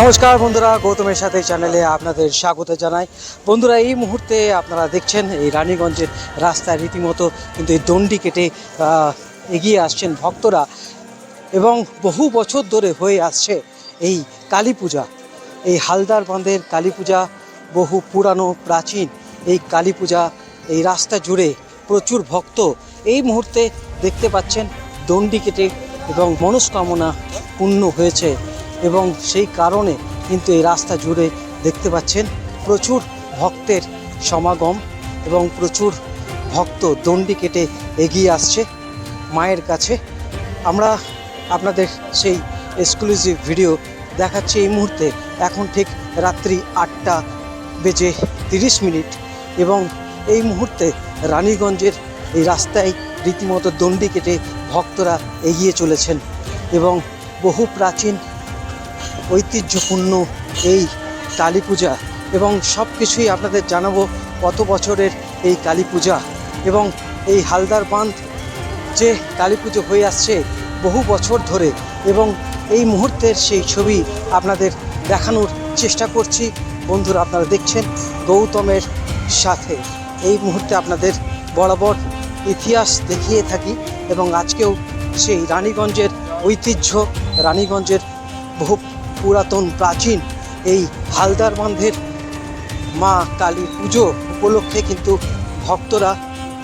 নমস্কার বন্ধুরা, গৌতমের সাথে চ্যানেলে আপনাদের স্বাগত জানাই। বন্ধুরা, এই মুহূর্তে আপনারা দেখছেন এই রানীগঞ্জের রাস্তায় রীতিমতো কিন্তু এই দণ্ডি কেটে এগিয়ে আসছেন ভক্তরা এবং বহু বছর ধরে হয়ে আসছে এই কালী পূজা। এই হালদার বাঁধের কালী পূজা, বহু পুরানো, প্রাচীন এই কালী পূজা, এই রাস্তা জুড়ে প্রচুর ভক্ত এই মুহূর্তে দেখতে পাচ্ছেন দণ্ডি কেটে এবং মনস্কামনা পূর্ণ হয়েছে। এবং সেই কারণে কিন্তু এই রাস্তা জুড়ে দেখতে পাচ্ছেন প্রচুর ভক্তের সমাগম এবং প্রচুর ভক্ত দণ্ডি কেটে এগিয়ে আসছে মায়ের কাছে। আমরা আপনাদের সেই এক্সক্লুসিভ ভিডিও দেখাচ্ছি এই মুহূর্তে। এখন ঠিক রাত্রি আটটা বেজে তিরিশ মিনিট এবং এই মুহূর্তে রানীগঞ্জের এই রাস্তায় রীতিমতো দণ্ডি কেটে ভক্তরা এগিয়ে চলেছেন এবং বহু প্রাচীন ঐতিহ্যপূর্ণ এই কালী পূজা এবং সব কিছুই আপনাদের জানাব কত বছরের এই কালী পূজা এবং এই হালদার বাঁধ যে কালী পুজো হয়ে আসছে বহু বছর ধরে এবং এই মুহূর্তের সেই ছবি আপনাদের দেখানোর চেষ্টা করছি। বন্ধুরা, আপনারা দেখছেন গৌতমের সাথে। এই মুহূর্তে আপনাদের বরাবর ইতিহাস দেখিয়ে থাকি এবং আজকেও সেই রানীগঞ্জের ঐতিহ্য রানীগঞ্জের বহু পুরাতন, প্রাচীন এই হালদার বাঁধের মা কালী পুজো উপলক্ষে কিন্তু ভক্তরা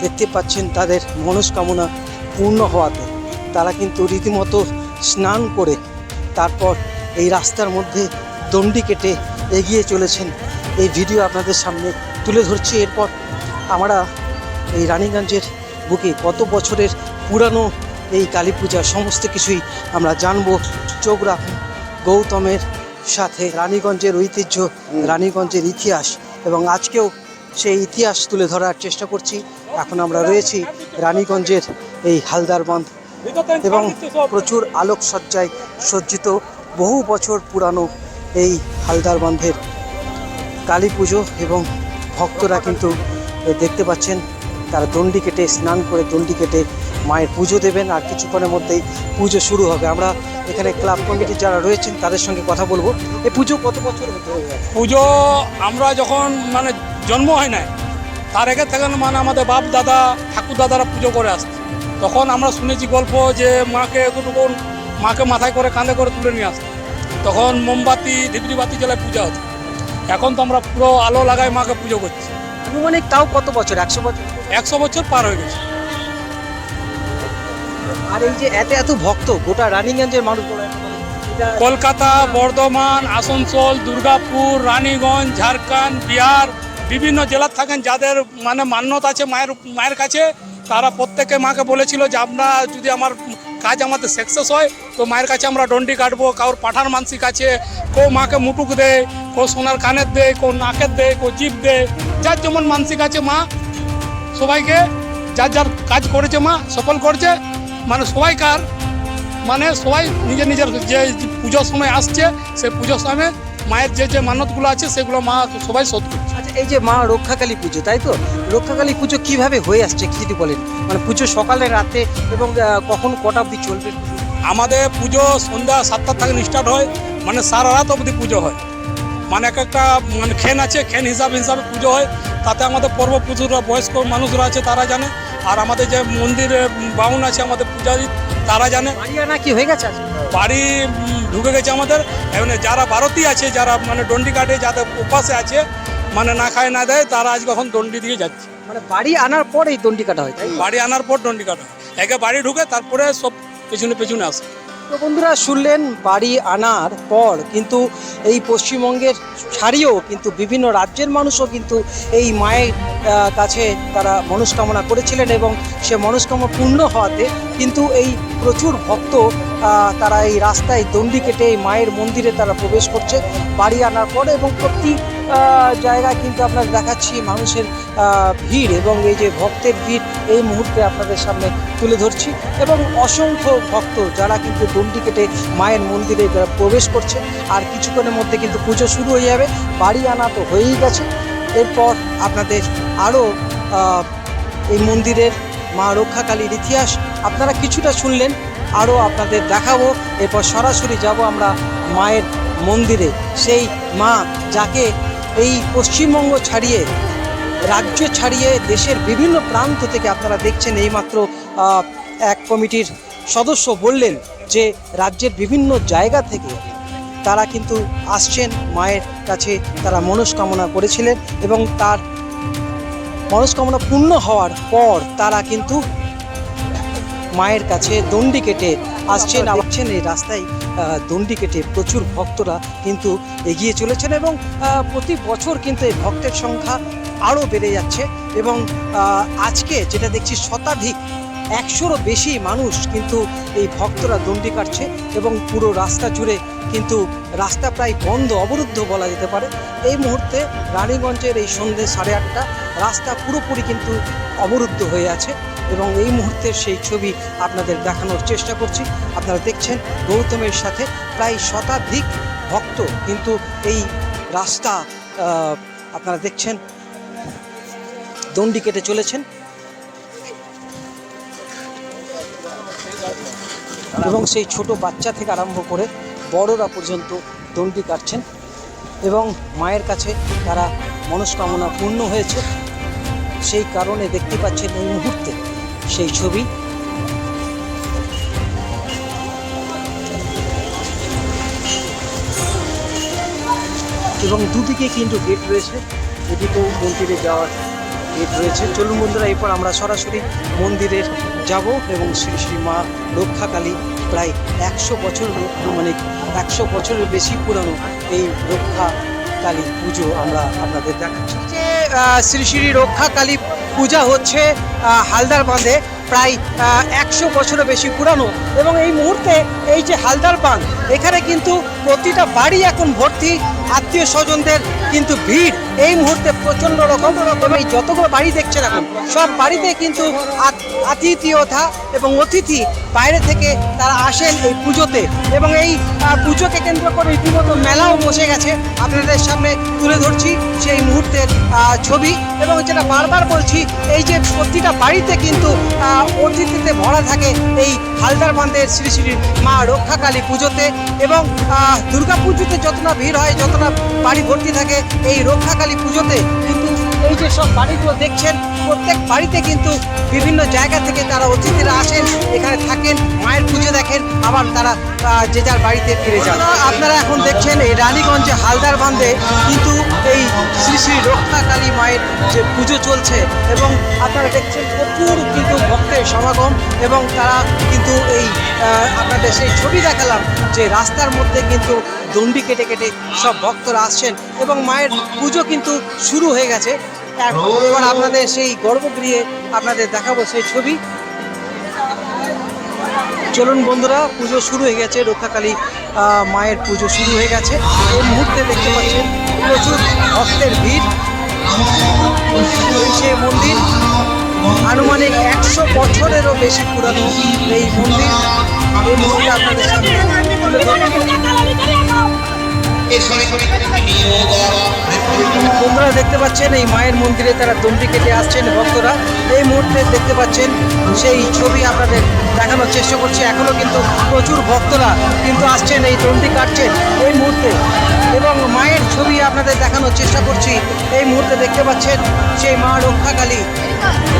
দেখতে পাচ্ছেন তাদের মনস্কামনা পূর্ণ হওয়াতে। তারা কিন্তু রীতিমতো স্নান করে তারপর এই রাস্তার মধ্যে দণ্ডি কেটে এগিয়ে চলেছেন। এই ভিডিও আপনাদের সামনে তুলে ধরছি। এরপর আমরা এই রানীগঞ্জের বুকে কত বছরের পুরানো এই কালী পূজা, সমস্ত কিছুই আমরা জানব। চোখ রাখুন। গৌতমের সাথে রানীগঞ্জের ঐতিহ্য রানীগঞ্জের ইতিহাস এবং আজকেও সেই ইতিহাস তুলে ধরার চেষ্টা করছি। এখন আমরা রয়েছি রানীগঞ্জের এই হালদার বাঁধ এবং প্রচুর আলোকসজ্জায় সজ্জিত বহু বছর পুরানো এই হালদার বাঁধের কালী পুজো এবং ভক্তরা কিন্তু দেখতে পাচ্ছেন তারা দণ্ডি কেটে স্নান করে দণ্ডি কেটে মায়ের পুজো দেবেন আর কিছুক্ষণের মধ্যেই পুজো শুরু হবে। আমরা এখানে ক্লাব কমিটি যারা রয়েছেন তাদের সঙ্গে কথা বলব। এই পুজো কত বছর? পুজো আমরা যখন মানে জন্ম হয় নাই তার আগে থেকে মানে আমাদের বাপ দাদা ঠাকুর দাদারা পুজো করে আসছে। তখন আমরা শুনেছি গল্প যে মাকে একটুকুন মাকে মাথায় করে কাঁধে করে তুলে নিয়ে আসতো তখন মোমবাতি ধিপড়ি বাতি জ্বালায় পূজা হতো এখন তো আমরা পুরো আলো লাগাই মাকে পুজো করছি। আনুমানিক তাও কত বছর? একশো বছর? একশো বছর পার হয়ে গেছে। আর এই যে এত এত ভক্ত, গোটা রানীগঞ্জের মানুষ কলকাতা, বর্ধমান, আসানসোল, দুর্গাপুর, রানীগঞ্জ, ঝাড়খণ্ড, বিহার, বিভিন্ন জেলার থাকেন যাদের মানে মান্যতা আছে মায়ের মায়ের কাছে। তারা প্রত্যেকে মাকে বলেছিল যে, আমরা যদি আমার কাজ আমাদের সাকসেস হয়, তো মায়ের কাছে আমরা ডন্ডি কাটবো, কারোর পাঠার মানসিক আছে, কেউ মাকে মুটুক দেয়, কেউ সোনার কানের দেয়, কেউ নাকের দেয়, কেউ জিভ দেয়। যার যেমন মানসিক আছে মা, সবাইকে যার যার কাজ করেছে মা, সফল করছে। মানে সবাইকার মানে সবাই নিজের নিজের যে পুজোর সময় আসছে সে পুজোর সময় মায়ের যে যে মানতগুলো আছে সেগুলো মা সবাই শোধ করছে। আচ্ছা এই যে মা রক্ষাকালী পুজো তাই তো? রক্ষাকালী পুজো কীভাবে হয়ে আসছে কি যদি বলেন? মানে পুজো সকালে রাতে এবং কখন কটা অবধি চলবে আমাদের পুজো সন্ধ্যা সাতটার থেকে স্টার্ট হয় মানে সারা রাত অবধি পুজো হয়। মানে এক একটা মানে খেন আছে খেন হিসাব হিসাবে পুজো হয়। তাতে আমাদের পূর্বপুরুষরা বয়স্ক মানুষরা আছে তারা জানে। আর আমাদের যে মন্দিরে বাউন আছে আমাদের পূজারী তারা জানে। বাড়ি কি হয়ে গেছে বাড়ি ঢুকে গেছে আমাদের। এমনি যারা ভারতীয় আছে যারা মানে ডন্ডি কাটে যাদের উপাসে আছে মানে না খায় না দেয় তারা আজ এখন দণ্ডি দিয়ে যাচ্ছে। মানে বাড়ি আনার পর এই দণ্ডি কাটা হয় বাড়ি আনার পর দণ্ডি কাটা একে বাড়ি ঢুকে তারপরে সব পেছনে পেছনে আসে। বন্ধুরা শুনলেন বাড়ি আনার পর কিন্তু এই পশ্চিমবঙ্গের ছাড়িয়েও কিন্তু বিভিন্ন রাজ্যের মানুষও কিন্তু এই মায়ের কাছে তারা মনস্কামনা করেছিলেন এবং সে মনস্কামনা পূর্ণ হওয়াতে কিন্তু এই প্রচুর ভক্ত তারা এই রাস্তায় দণ্ডি কেটে এই মায়ের মন্দিরে তারা প্রবেশ করছে বাড়ি আনার পর এবং প্রতি আহ, জায়গায় কিন্তু আপনার দেখাচ্ছি মানুষের ভিড় এবং এই যে ভক্তের ভিড় এই মুহূর্তে আপনাদের সামনে তুলে ধরছি এবং অসংখ্য ভক্ত যারা কিন্তু দণ্ডি কেটে মায়ের মন্দিরে প্রবেশ করছে আর কিছুক্ষণের মধ্যে কিন্তু পুজো শুরু হয়ে যাবে বাড়ি আনা তো হয়েই গেছে। এরপর আপনাদের আরও এই মন্দিরের মা রক্ষাকালীর ইতিহাস আপনারা কিছুটা শুনলেন আরও আপনাদের দেখাবো এরপর সরাসরি যাব আমরা মায়ের মন্দিরে। সেই মা যাকে এই পশ্চিমবঙ্গ ছাড়িয়ে, রাজ্য ছাড়িয়ে দেশের বিভিন্ন প্রান্ত থেকে আপনারা দেখছেন এইমাত্র এক কমিটির সদস্য বললেন যে রাজ্যের বিভিন্ন জায়গা থেকে তারা কিন্তু আসছেন, মায়ের কাছে তারা মনস্কামনা করেছিলেন এবং তার মনস্কামনা পূর্ণ হওয়ার পর তারা কিন্তু মায়ের কাছে দণ্ডি কেটে আসছেন আসছেন এই রাস্তায় দণ্ডি কেটে প্রচুর ভক্তরা কিন্তু এগিয়ে চলেছেন এবং প্রতি বছর কিন্তু এই ভক্তের সংখ্যা আরও বেড়ে যাচ্ছে এবং আজকে যেটা দেখছি শতাধিক একশোরও বেশি মানুষ কিন্তু এই ভক্তরা দণ্ডি কাটছে এবং পুরো রাস্তা জুড়ে কিন্তু রাস্তা প্রায় বন্ধ, অবরুদ্ধ বলা যেতে পারে। এই মুহূর্তে রানীগঞ্জের এই সন্ধ্যে সাড়ে আটটা রাস্তা পুরোপুরি কিন্তু অবরুদ্ধ হয়ে আছে এবং এই মুহূর্তের সেই ছবি আপনাদের দেখানোর চেষ্টা করছি। আপনারা দেখছেন গৌতমের সাথে প্রায় শতাধিক ভক্ত কিন্তু এই রাস্তা আপনারা দেখছেন দণ্ডি কেটে চলেছেন। এবং সেই ছোট বাচ্চা থেকে আরম্ভ করে বড়রা পর্যন্ত দণ্ডি কাটছেন এবং মায়ের কাছে তারা মনস্কামনা পূর্ণ হয়েছে। সেই কারণে দেখতে পাচ্ছেন এই মুহূর্তে সেই ছবি। এবং দুদিকে কিন্তু গেট রয়েছে। এদিকেও মন্দিরে যাওয়ার গেট রয়েছে। চলুন বন্ধুরা, এরপর আমরা সরাসরি মন্দিরের যাব এবং শ্রী শ্রী মা রক্ষাকালী প্রায় একশো বছর মানে একশো বছরের বেশি পুরানো এই রক্ষা কালী পুজো আমরা আপনাদের দেখাচ্ছি। যে শ্রী শ্রী রক্ষা কালী পূজা হচ্ছে হালদার বাঁধে প্রায় একশো বছরের বেশি পুরানো। এবং এই মুহূর্তে এই যে হালদার বাঁধ, এখানে কিন্তু প্রতিটা বাড়ি এখন ভর্তি। আত্মীয় স্বজনদের কিন্তু ভিড় এই মুহূর্তে প্রচণ্ড রকম। এবং এই যতগুলো বাড়ি দেখছেন এখন সব বাড়িতে কিন্তু আত- আতিথেয়তা এবং অতিথি বাইরে থেকে তারা আসেন এই পুজোতে। এবং এই পুজোকে কেন্দ্র করে রীতিমতো মেলাও বসে গেছে। আপনাদের সামনে তুলে ধরছি সেই মুহূর্তের ছবি। এবং যেটা বারবার বলছি এই যে প্রতিটা বাড়িতে কিন্তু অতিথিতে ভরা থাকে এই হালদার বাঁধের শ্রী শ্রী মা রক্ষাকালী পুজোতে। এবং আহ, দুর্গা পুজোতে যত না ভিড় হয় যত বাড়ি ভর্তি থাকে এই রক্ষাকালী পুজোতে কিন্তু এই যে সব বাড়িগুলো দেখছেন, প্রত্যেক বাড়িতে কিন্তু বিভিন্ন জায়গা থেকে তারা অতিথিরা আসেন, এখানে থাকেন, মায়ের পুজো দেখেন, আবার তারা যে যার বাড়িতে ফিরে যান। আপনারা এখন দেখছেন এই রানীগঞ্জে হালদার বাঁধে কিন্তু এই শ্রী শ্রী রক্ষাকালী মায়ের যে পুজো চলছে এবং আপনারা দেখছেন প্রচুর কিন্তু ভক্তের সমাগম এবং তারা কিন্তু এই আপনাদের সেই ছবি দেখালাম যে রাস্তার মধ্যে কিন্তু দণ্ডি কেটে কেটে সব ভক্তরা আসছেন এবং মায়ের পুজো কিন্তু শুরু হয়ে গেছে। এবার আপনাদের সেই গর্ভগৃহে আপনাদের দেখাবো সেই ছবি। চলুন বন্ধুরা পুজো শুরু হয়ে গেছে। রক্ষাকালী মায়ের পুজো শুরু হয়ে গেছে। এই মুহূর্তে দেখতে পাচ্ছেন প্রচুর ভক্তের ভিড়। রয়েছে মন্দির। আনুমানিক একশো বছরেরও বেশি পুরানো এই মন্দির। এই মুহূর্তে আপনাদের সামনে। বন্ধুরা দেখতে পাচ্ছেন এই মায়ের মন্দিরে তারা দণ্ডি কেটে আসছেন ভক্তরা। এই মুহূর্তে দেখতে পাচ্ছেন সেই ছবি আপনাদের দেখানোর চেষ্টা করছি। এখনও কিন্তু প্রচুর ভক্তরা কিন্তু আসছেন, এই দণ্ডি কাটছেন এই মুহূর্তে। এবং মায়ের ছবি আপনাদের দেখানোর চেষ্টা করছি। এই মুহূর্তে দেখতে পাচ্ছেন সেই মা রক্ষাকালী।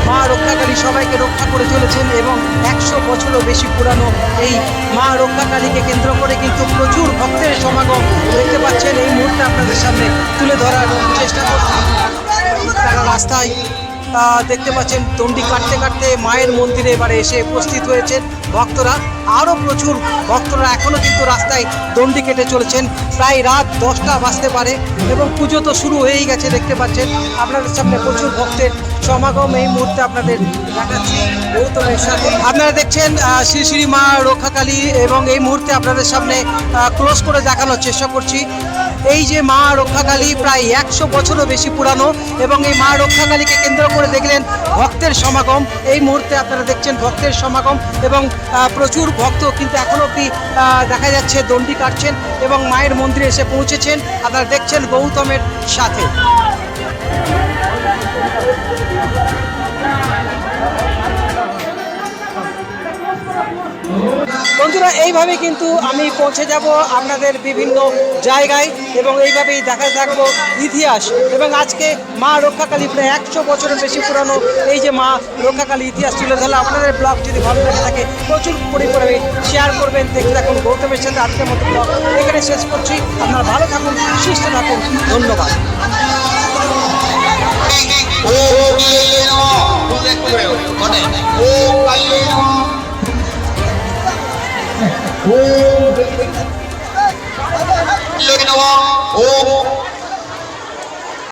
মা রক্ষাকালী সবাইকে রক্ষা করে চলেছেন এবং একশো বছরও বেশি পুরানো এই মা রক্ষাকালীকে কেন্দ্র করে কিন্তু প্রচুর ভক্তের সমাগম দেখতে পাচ্ছেন। এই মুহূর্তে আপনাদের সামনে তুলে ধরার চেষ্টা করছি। তারা রাস্তায় আহ, দেখতে পাচ্ছেন দণ্ডি কাটতে কাটতে মায়ের মন্দিরে এবারে এসে উপস্থিত হয়েছেন ভক্তরা। আরও প্রচুর ভক্তরা এখনও কিন্তু রাস্তায় দণ্ডি কেটে চলেছেন। প্রায় রাত দশটা বাজতে পারে এবং পুজো তো শুরু হয়েই গেছে দেখতে পাচ্ছেন। আপনাদের সামনে প্রচুর ভক্তের সমাগম এই মুহূর্তে আপনাদের দেখাচ্ছি। আপনারা দেখছেন শ্রী শ্রী মা রক্ষাকালী এবং এই মুহূর্তে আপনাদের সামনে ক্লোজ করে দেখানোর চেষ্টা করছি। এই যে মা রক্ষাকালী প্রায় একশো বছরও বেশি পুরানো এবং এই মা রক্ষাকালীকে কেন্দ্র করে দেখলেন ভক্তের সমাগম। এই মুহূর্তে আপনারা দেখছেন ভক্তের সমাগম এবং প্রচুর ভক্ত কিন্তু এখন অবধি দেখা যাচ্ছে দণ্ডি কাটছেন এবং মায়ের মন্দিরে এসে পৌঁছেছেন। আপনারা দেখছেন গৌতমের সাথে। বন্ধুরা এইভাবে কিন্তু আমি পৌঁছে যাব আপনাদের বিভিন্ন জায়গায় এবং এইভাবেই দেখা থাকব ইতিহাস। এবং আজকে মা রক্ষাকালী প্রায় একশো বছরের বেশি পুরানো এই যে মা রক্ষাকালী ইতিহাস তুলে ধরলে আপনাদের ব্লগ যদি ভালো লেগে থাকে, প্রচুর পরিমাণে শেয়ার করবেন। দেখতে থাকুন গৌতমের সাথে আজকের মতো ব্লগ। এখানে শেষ করছি। আপনারা ভালো থাকুন, সুস্থ থাকুন। ধন্যবাদ। ওম কালী নমঃ। 오. 여기 나와. 오.